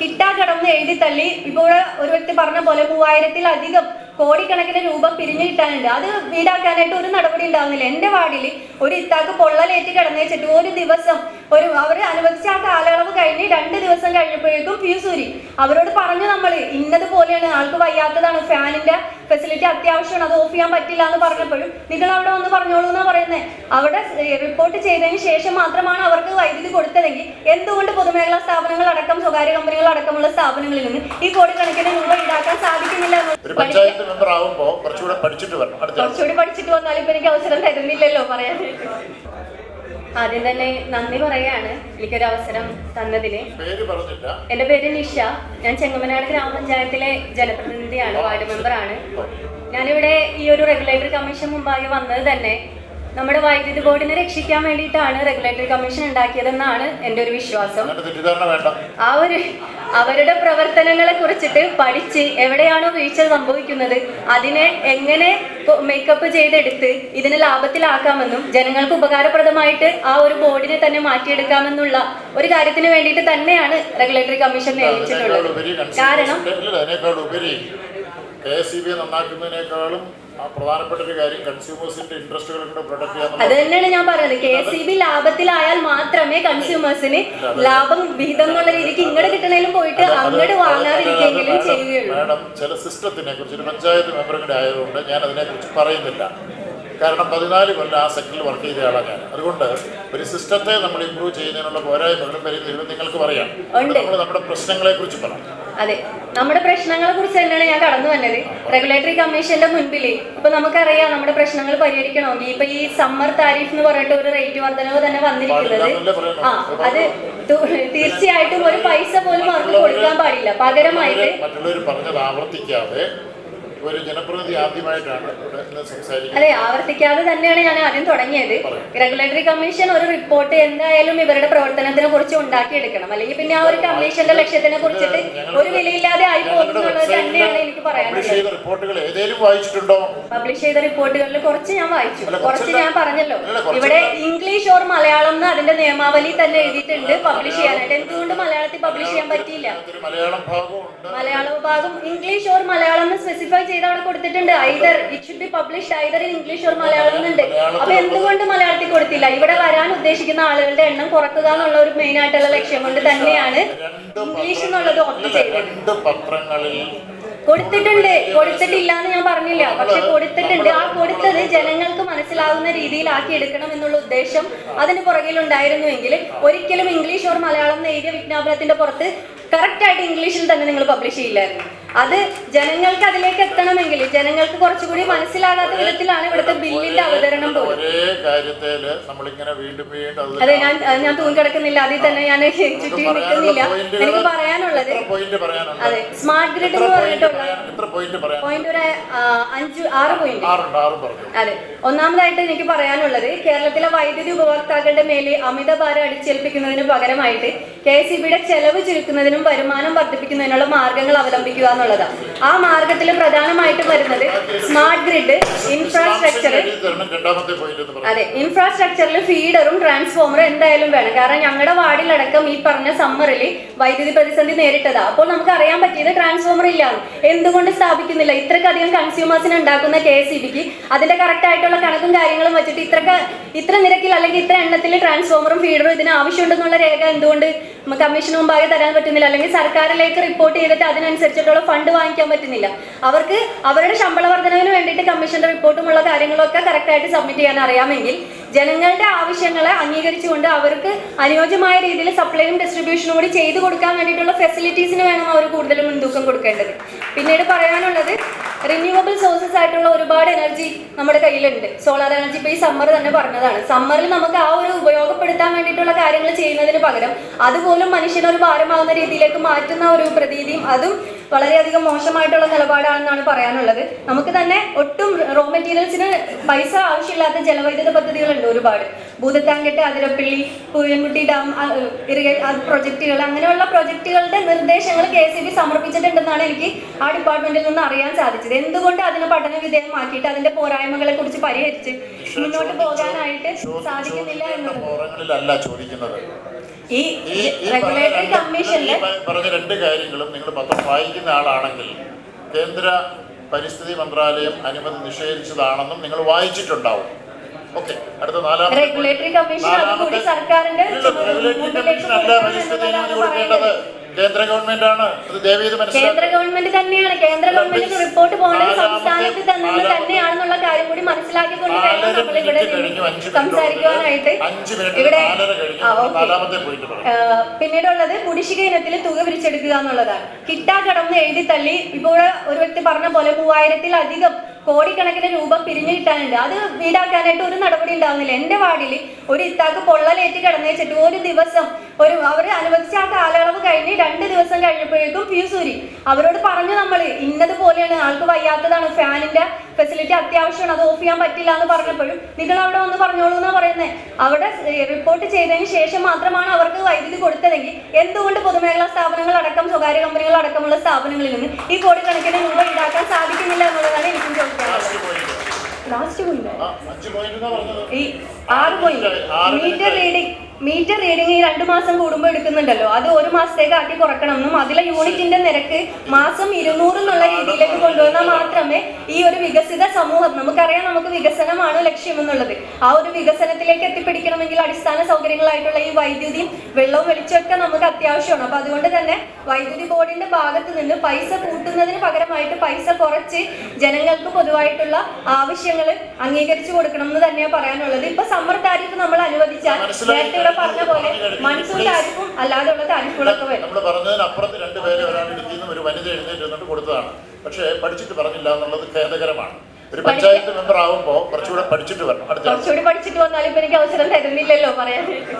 കിട്ടാ കടന്ന് എഴുതി തള്ളി. ഇപ്പോൾ ഒരു വ്യക്തി പറഞ്ഞ പോലെ മൂവായിരത്തിലധികം കോടിക്കണക്കിന് രൂപ പിരിഞ്ഞു കിട്ടാനുണ്ട്. അത് വീടാക്കാനായിട്ട് ഒരു നടപടി ഉണ്ടാവുന്നില്ല. എന്റെ വാർഡിൽ ഒരു ഇത്താക്ക് പൊള്ളലേറ്റ് കിടന്നേച്ചിട്ട് ഒരു ദിവസം ഒരു അവർ അനുവദിച്ച ആ കാലയളവ് കഴിഞ്ഞ് രണ്ട് ദിവസം കഴിഞ്ഞപ്പോഴേക്കും ഫ്യൂസ് ഊരി അവരോട് പറഞ്ഞു നമ്മൾ ഇന്നതുപോലെയാണ് ആൾക്ക് വയ്യാത്തതാണ് ഫാനിന്റെ ഫെസിലിറ്റി അത്യാവശ്യമാണ് അത് ഓഫ് ചെയ്യാൻ പറ്റില്ല എന്ന് പറഞ്ഞപ്പോഴും നിങ്ങൾ അവിടെ വന്ന് പറഞ്ഞോളൂ എന്നാണ് പറയുന്നത് അവിടെ റിപ്പോർട്ട് ചെയ്തതിന് ശേഷം മാത്രമാണ് അവർക്ക് കൊടുത്തതെങ്കിൽ എന്തുകൊണ്ട് പൊതുമേഖലാ സ്ഥാപനങ്ങൾ അടക്കം സ്വകാര്യ കമ്പനികൾ അടക്കമുള്ള സ്ഥാപനങ്ങളിൽ നിന്ന് ഈ കോടിക്കണക്കിന് രൂപ ഈടാക്കാൻ സാധിക്കുന്നില്ല കുറച്ചുകൂടെ പഠിച്ചിട്ട് വന്നാലും ഇപ്പൊ എനിക്ക് അവസരം തരുന്നില്ലല്ലോ പറയാൻ ആദ്യം തന്നെ നന്ദി പറയാണ് എനിക്കൊരു അവസരം തന്നതിന് എന്റെ പേര് നിഷ. ഞാൻ ചെങ്ങമനാട് ഗ്രാമപഞ്ചായത്തിലെ ജനപ്രതിനിധിയാണ് വാർഡ് മെമ്പറാണ്. ഞാനിവിടെ ഈ ഒരു റെഗുലേറ്ററി കമ്മീഷൻ മുമ്പാകെ വന്നത് തന്നെ നമ്മുടെ വൈദ്യുതി ബോർഡിനെ രക്ഷിക്കാൻ വേണ്ടിയിട്ടാണ് റെഗുലേറ്ററി കമ്മീഷൻ ഉണ്ടാക്കിയതെന്നാണ് എന്റെ ഒരു വിശ്വാസം. ആ ഒരു അവരുടെ പ്രവർത്തനങ്ങളെ കുറിച്ചിട്ട് പഠിച്ച് എവിടെയാണോ വീഴ്ച സംഭവിക്കുന്നത് അതിനെ എങ്ങനെ മേക്കപ്പ് ചെയ്തെടുത്ത് ഇതിനെ ലാഭത്തിലാക്കാമെന്നും ജനങ്ങൾക്ക് ഉപകാരപ്രദമായിട്ട് ആ ഒരു ബോർഡിനെ തന്നെ മാറ്റിയെടുക്കാമെന്നുള്ള ഒരു കാര്യത്തിന് വേണ്ടിയിട്ട് തന്നെയാണ് റെഗുലേറ്ററി കമ്മീഷൻ നിയമിച്ചിട്ടുള്ളത്. കാരണം കെ എസ് ഇ ബി നന്നാക്കുന്നതിനേക്കാളും പ്രധാനപ്പെട്ട ഒരു കാര്യം കൺസ്യൂമേഴ്സിന്റെ ഇൻട്രസ്റ്റുകൾ കൂടെ പ്രൊട്ടക്ട് അത് ചെയ്യാൻ തന്നെയാണ് ഞാൻ പറയുന്നത്. കെ എസ് ഇ ബി ലാഭത്തിലായാൽ മാത്രമേ കൺസ്യൂമേഴ്സിന് ലാഭം വിഹിതം എന്നുള്ള രീതിക്ക് ഇങ്ങോട്ട് കിട്ടണേലും പോയിട്ട് അങ്ങോട്ട് വാങ്ങാതിരിക്കെങ്കിലും ചെയ്യുകയുള്ളൂ. മാഡം ചില സിസ്റ്റത്തിനെ കുറിച്ച് ഒരു പഞ്ചായത്ത് മെമ്പർ കൂടെ ആയതുകൊണ്ട് ഞാൻ അതിനെക്കുറിച്ച് പറയുന്നില്ല. കാരണം പതിനാല് കൊല്ലം ആ സെക്ടറിൽ വർക്ക് ചെയ്ത ആളാണ് ഞാൻ. അതുകൊണ്ട് ഒരു സിസ്റ്റത്തെ നമ്മൾ ഇമ്പ്രൂവ് ചെയ്യുന്നതിനുള്ള പോരായ്മകളും പരിധികളും നിങ്ങൾക്ക് പറയാം. നമ്മൾ നമ്മുടെ പ്രശ്നങ്ങളെ കുറിച്ച് പറയാം അതെ നമ്മുടെ പ്രശ്നങ്ങളെ കുറിച്ച് തന്നെയാണ് ഞാൻ കടന്നു വന്നത്. റെഗുലേറ്ററി കമ്മീഷന്റെ മുൻപിൽ ഇപ്പൊ നമുക്കറിയാം നമ്മുടെ പ്രശ്നങ്ങൾ പരിഹരിക്കണമെങ്കിൽ. ഇപ്പൊ ഈ സമ്മർ താരിഫ് എന്ന് പറഞ്ഞിട്ട് ഒരു റേറ്റ് വർധനവ് തന്നെ വന്നിരിക്കുന്നത്. ആ അത് തീർച്ചയായിട്ടും ഒരു പൈസ പോലും അവർക്ക് കൊടുക്കാൻ പാടില്ല. പകരമായിട്ട് മറ്റുള്ളവർ പറഞ്ഞത് ആവർത്തിക്കാതെ ഒരു ജനപ്രതിനിധി ആദ്യമായിട്ടാണ് അതെ ആവർത്തിക്കാതെ തന്നെയാണ് ഞാൻ ആദ്യം തുടങ്ങിയത്. റെഗുലേറ്ററി കമ്മീഷൻ ഒരു റിപ്പോർട്ട് എന്തായാലും ഇവരുടെ പ്രവർത്തനത്തിനെ കുറിച്ച് ഉണ്ടാക്കിയെടുക്കണം. അല്ലെങ്കിൽ പിന്നെ ആ ഒരു കമ്മീഷന്റെ ലക്ഷ്യത്തിനെ കുറിച്ചിട്ട് ഒരു വിലയില്ലാതെ ആയി പോകുന്നുള്ളത് തന്നെയാണ് എനിക്ക് പബ്ലിഷ് പറയാനുള്ളത്. പബ്ലിഷ് ചെയ്ത റിപ്പോർട്ടുകളിൽ കുറച്ച് ഞാൻ വായിച്ചു. കുറച്ച് ഞാൻ പറഞ്ഞല്ലോ. ഇവിടെ ഇംഗ്ലീഷ് ഓർ മലയാളം എന്ന് അതിന്റെ നിയമാവലി തന്നെ എഴുതിയിട്ടുണ്ട് പബ്ലിഷ് ചെയ്യാനായിട്ട്. എന്തുകൊണ്ട് മലയാളത്തിൽ പബ്ലിഷ് ചെയ്യാൻ പറ്റിയില്ല? മലയാള ഭാഗം ഇംഗ്ലീഷ് ഓർ മലയാളം എന്ന് സ്പെസിഫൈ ചെയ്ത് അവിടെ കൊടുത്തിട്ടുണ്ട്. Either it should be publish either in English or Malayalam എന്നുണ്ട് അപ്പൊ എന്തുകൊണ്ട് മലയാളത്തിൽ കൊടുത്തില്ല? ഇവിടെ വരാൻ ഉദ്ദേശിക്കുന്ന ആളുകളുടെ എണ്ണം കുറക്കുക എന്നുള്ള ഒരു മെയിൻ ആയിട്ടുള്ള ലക്ഷ്യം കൊണ്ട് തന്നെയാണ് ഇംഗ്ലീഷ് എന്നുള്ളത് ചെയ്തത്. പത്രങ്ങളിൽ കൊടുത്തിട്ടുണ്ട്. കൊടുത്തിട്ടില്ല എന്ന് ഞാൻ പറഞ്ഞില്ല. പക്ഷെ കൊടുത്തിട്ടുണ്ട്. ആ കൊടുത്തത് ജനങ്ങൾക്ക് മനസ്സിലാവുന്ന രീതിയിലാക്കി എടുക്കണം എന്നുള്ള ഉദ്ദേശം അതിന് പുറകിലുണ്ടായിരുന്നുവെങ്കിൽ ഒരിക്കലും ഇംഗ്ലീഷ് ഓർ മലയാളം എന്ന് എഴുതിയ വിജ്ഞാപനത്തിന്റെ പുറത്ത് കറക്റ്റ് ആയിട്ട് ഇംഗ്ലീഷിൽ തന്നെ നിങ്ങൾ പബ്ലിഷ് ചെയ്യില്ലായിരുന്നു. അത് ജനങ്ങൾക്ക് അതിലേക്ക് ജനങ്ങൾക്ക് കുറച്ചുകൂടി മനസ്സിലാകാത്ത വിധത്തിലാണ് ഇവിടുത്തെ ബില്ലിന്റെ അവതരണം പോലും. ഒരേ കാര്യത്തിൽ നമ്മളിങ്ങനെ വീണ്ടും വീണ്ടും അത് ഞാൻ ഞാൻ തൂങ്ങിക്കിടക്കുന്നില്ല അതിൽ തന്നെ ഞാൻ ചുറ്റി നിൽക്കുന്നില്ല. എനിക്ക് പറയാനുള്ളത് അതെ സ്മാർട്ട് ഗ്രിഡ് എന്ന് പറഞ്ഞിട്ടുള്ളത് പറഞ്ഞിട്ടുള്ള പോയിന്റ് ഒരു അഞ്ച് ആറ് പോയിന്റ് അതെ ഒന്നാമതായിട്ട് എനിക്ക് പറയാനുള്ളത് കേരളത്തിലെ വൈദ്യുതി ഉപഭോക്താക്കളുടെ മേലെ അമിത ഭാരം അടിച്ചേൽപ്പിക്കുന്നതിന് പകരമായിട്ട് കെ എസ് ഇ ബിയുടെ ചെലവ് ചുരുക്കുന്നതിനും വരുമാനം വർദ്ധിപ്പിക്കുന്നതിനുള്ള മാർഗങ്ങൾ അവലംബിക്കുക എന്നുള്ളതാണ് ആ മാർഗത്തിൽ പ്രധാനമായിട്ട് വരുന്നത് സ്മാർട്ട് ഗ്രിഡ് ഇൻഫ്രാസ്ട്രക്ചർ അതെ ഇൻഫ്രാസ്ട്രക്ചറിൽ ഫീഡറും ട്രാൻസ്ഫോമറും എന്തായാലും വേണം. കാരണം ഞങ്ങളുടെ വാർഡിലടക്കം ഈ പറഞ്ഞ സമ്മറിൽ വൈദ്യുതി പ്രതിസന്ധി നേരിട്ടതാ. അപ്പോൾ നമുക്ക് അറിയാൻ പറ്റിയത് ട്രാൻസ്ഫോമർ ഇല്ല എന്തുകൊണ്ട് സ്ഥാപിക്കുന്നില്ല? ഇത്രക്കധികം കൺസ്യൂമേഴ്സിന് ഉണ്ടാക്കുന്ന കെ എസ് ഇ ബിക്ക് അതിന്റെ കറക്റ്റ് ആയിട്ടുള്ള കണക്കും കാര്യങ്ങളും വെച്ചിട്ട് ഇത്ര ഇത്ര നിരക്കിൽ അല്ലെങ്കിൽ ഇത്ര എണ്ണത്തിൽ ട്രാൻസ്ഫോമറും ഫീഡറും ഇതിന് ആവശ്യമുണ്ടെന്നുള്ള രേഖ എന്തുകൊണ്ട് കമ്മീഷന് മുമ്പാകെ തരാൻ പറ്റുന്നില്ല. അല്ലെങ്കിൽ സർക്കാരിലേക്ക് റിപ്പോർട്ട് ചെയ്തിട്ട് അതിനനുസരിച്ചിട്ടുള്ള ഫണ്ട് വാങ്ങിക്കാൻ പറ്റുന്നില്ല. അവർക്ക് അവരുടെ ശമ്പള വർധനവിന് വേണ്ടിയിട്ട് കമ്മീഷന്റെ റിപ്പോർട്ടുമുള്ള കാര്യങ്ങളൊക്കെ കറക്റ്റായിട്ട് സബ്മിറ്റ് ചെയ്യാൻ അറിയാമെങ്കിൽ ജനങ്ങളുടെ ആവശ്യങ്ങളെ അംഗീകരിച്ചുകൊണ്ട് അവർക്ക് അനുയോജ്യമായ രീതിയിൽ സപ്ലൈയും ഡിസ്ട്രിബ്യൂഷനും കൂടി ചെയ്തു കൊടുക്കാൻ വേണ്ടിയിട്ടുള്ള ഫെസിലിറ്റീസിന് വേണം അവർ കൂടുതൽ മുൻതൂക്കം കൊടുക്കേണ്ടത്. പിന്നീട് പറയാനുള്ളത് റിന്യൂവബിൾ സോഴ്സസ് ആയിട്ടുള്ള ഒരുപാട് എനർജി നമ്മുടെ കയ്യിലുണ്ട്. സോളാർ എനർജി ഇപ്പോൾ ഈ സമ്മർ തന്നെ പറഞ്ഞതാണ്. സമ്മറിൽ നമുക്ക് ആ ഒരു ഉപയോഗപ്പെടുത്താൻ വേണ്ടിയിട്ടുള്ള കാര്യങ്ങൾ ചെയ്യുന്നതിന് പകരം അതുപോലും മനുഷ്യനൊരു ഒരു ഭാരമാവുന്ന രീതിയിലേക്ക് മാറ്റുന്ന ഒരു പ്രതീതിയും അതും വളരെയധികം മോശമായിട്ടുള്ള നിലപാടാണെന്നാണ് പറയാനുള്ളത്. നമുക്ക് തന്നെ ഒട്ടും റോ മെറ്റീരിയൽസിന് പൈസ ആവശ്യമില്ലാത്ത ജലവൈദ്യുത പദ്ധതികളുണ്ട് ഒരുപാട്. ഭൂതത്താങ്കെട്ട് അതിരപ്പള്ളി പൂയൻകുട്ടി ഡാം പ്രൊജക്റ്റുകൾ അങ്ങനെയുള്ള പ്രൊജക്റ്റുകളുടെ നിർദ്ദേശങ്ങൾ കെ സി ബി സമർപ്പിച്ചിട്ടുണ്ടെന്നാണ് എനിക്ക് ആ ഡിപ്പാർട്ട്മെന്റിൽ നിന്ന് അറിയാൻ സാധിച്ചത്. എന്തുകൊണ്ട് അതിന് പഠന വിധേയമാക്കിയിട്ട് അതിന്റെ പോരായ്മകളെ കുറിച്ച് പരിഹരിച്ച് മുന്നോട്ട് പോകാനായിട്ട് സാധിക്കുന്നില്ല എന്നുള്ളത്. ഈ റെഗുലേറ്ററി പ- പറഞ്ഞ രണ്ട് കാര്യങ്ങളും നിങ്ങൾ പത്രം വായിക്കുന്ന ആളാണെങ്കിൽ കേന്ദ്ര പരിസ്ഥിതി മന്ത്രാലയം അനുമതി നിഷേധിച്ചതാണെന്നും നിങ്ങൾ വായിച്ചിട്ടുണ്ടാവും. റെഗുലേറ്ററി കമ്മീഷൻ അതുകൂടി സർക്കാരിന്റെ. കേന്ദ്ര ഗവൺമെന്റ് ആണ്. കേന്ദ്ര ഗവൺമെന്റ് തന്നെയാണ്. കേന്ദ്ര ഗവൺമെന്റിന് റിപ്പോർട്ട് പോകേണ്ടത് നാലാമത്തെ- സംസ്ഥാനത്ത് തന്നെ നാലാമത്തെ- തന്നെയാണെന്നുള്ള കാര്യം കൂടി മനസ്സിലാക്കിക്കൊണ്ട് വേണം നമ്മൾ ഇവിടെ സംസാരിക്കുവാനായിട്ട്. പിന്നീടുള്ളത് കുടിശ്ശിക ഇനത്തിൽ തുക പിരിച്ചെടുക്കുക എന്നുള്ളതാണ്. കിട്ടാ കടന്ന് എഴുതി തള്ളി. ഇപ്പോൾ ഒരു വ്യക്തി പറഞ്ഞ പോലെ മൂവായിരത്തിലധികം കോടിക്കണക്കിന് രൂപ പിരിഞ്ഞു കിട്ടാനുണ്ട്. അത് വീടാക്കാനായിട്ട് ഒരു നടപടി ഉണ്ടാവുന്നില്ല. എന്റെ വാർഡിൽ ഒരു ഇത്താക്ക് പൊള്ളലേറ്റ് കിടന്നേച്ചിട്ട് ഒരു ദിവസം ഒരു അവർ അനുവദിച്ച ആ കാലയളവ് കഴിഞ്ഞ് രണ്ട് ദിവസം കഴിഞ്ഞപ്പോഴേക്കും ഫ്യൂസ് ഊരി അവരോട് പറഞ്ഞു നമ്മൾ ഇന്നതുപോലെയാണ് ആൾക്ക് വയ്യാത്തതാണ് ഫാനിന്റെ ഫെസിലിറ്റി അത്യാവശ്യമാണ് അത് ഓഫ് ചെയ്യാൻ പറ്റില്ല എന്ന് പറഞ്ഞപ്പോഴും നിങ്ങൾ അവിടെ വന്ന് പറഞ്ഞോളൂ എന്നാ പറയുന്നത് അവിടെ റിപ്പോർട്ട് ചെയ്തതിന് ശേഷം മാത്രമാണ് അവർക്ക് വൈദ്യുതി കൊടുത്തതെങ്കിൽ എന്തുകൊണ്ട് പൊതുമേഖലാ സ്ഥാപനങ്ങൾ അടക്കം സ്വകാര്യ കമ്പനികൾ അടക്കമുള്ള സ്ഥാപനങ്ങളിൽ നിന്ന് ഈ കോടിക്കണക്കിന് രൂപ ഈടാക്കാൻ സാധിക്കുന്നില്ല എന്നുള്ളതാണ് എനിക്കും ചോദിക്കാനുള്ളത്. ലാസ്റ്റ് പോയിന്റ് ഈ ആറ് point meter reading meter reading ഈ രണ്ട് മാസം കൂടുമ്പോൾ എടുക്കുന്നുണ്ടല്ലോ. അത് ഒരു മാസത്തേക്ക് ആക്കി കുറക്കണം എന്നും അതിലെ യൂണിറ്റിന്റെ നിരക്ക് മാസം ഇരുന്നൂറ് എന്നുള്ള രീതിയിലേക്ക് കൊണ്ടുവന്നാൽ മാത്രമേ ഈ ഒരു വികസിത സമൂഹം നമുക്കറിയാം നമുക്ക് വികസനമാണ് ലക്ഷ്യമെന്നുള്ളത്. ആ ഒരു വികസനത്തിലേക്ക് എത്തിപ്പിടിക്കണമെങ്കിൽ അടിസ്ഥാന സൗകര്യങ്ങളായിട്ടുള്ള ഈ വൈദ്യുതിയും വെള്ളവും വെളിച്ചമൊക്കെ നമുക്ക് അത്യാവശ്യമാണ്. അപ്പൊ അതുകൊണ്ട് തന്നെ വൈദ്യുതി ബോർഡിന്റെ ഭാഗത്ത് നിന്ന് പൈസ കൂട്ടുന്നതിന് പകരമായിട്ട് പൈസ കുറച്ച് ജനങ്ങൾക്ക് പൊതുവായിട്ടുള്ള ആവശ്യങ്ങൾ അംഗീകരിച്ചു കൊടുക്കണം എന്ന് തന്നെയാണ് പറയാനുള്ളത്. ഇപ്പൊ സമ്മർ താരിഫ് നമ്മൾ അനുവദിച്ചാൽ നേരത്തെ ഇവിടെ പറഞ്ഞ പോലെ പറഞ്ഞു കഴിഞ്ഞു. അല്ലാതെ ഉള്ളത് താരിഫും താരിഫുകളൊക്കെ വരും. നമ്മൾ പറഞ്ഞതിനപ്പുറത്ത് രണ്ടുപേരെ ഒരാൾ ഇടുക്കിന്ന് ഒരു വനിത എഴുന്നേറ്റ് വന്നിട്ട് കൊടുത്തതാണ്. പക്ഷേ പഠിച്ചിട്ട് പറഞ്ഞില്ല എന്നുള്ളത് ഖേദകരമാണ്. ഒരു പഞ്ചായത്ത് മെമ്പർ ആവുമ്പോൾ കുറച്ചുകൂടെ പഠിച്ചിട്ട് വരണം. കുറച്ചുകൂടി പഠിച്ചിട്ട് വന്നാലും ഇപ്പൊ എനിക്ക് അവസരം തരുന്നില്ലല്ലോ പറയാനായിട്ട്.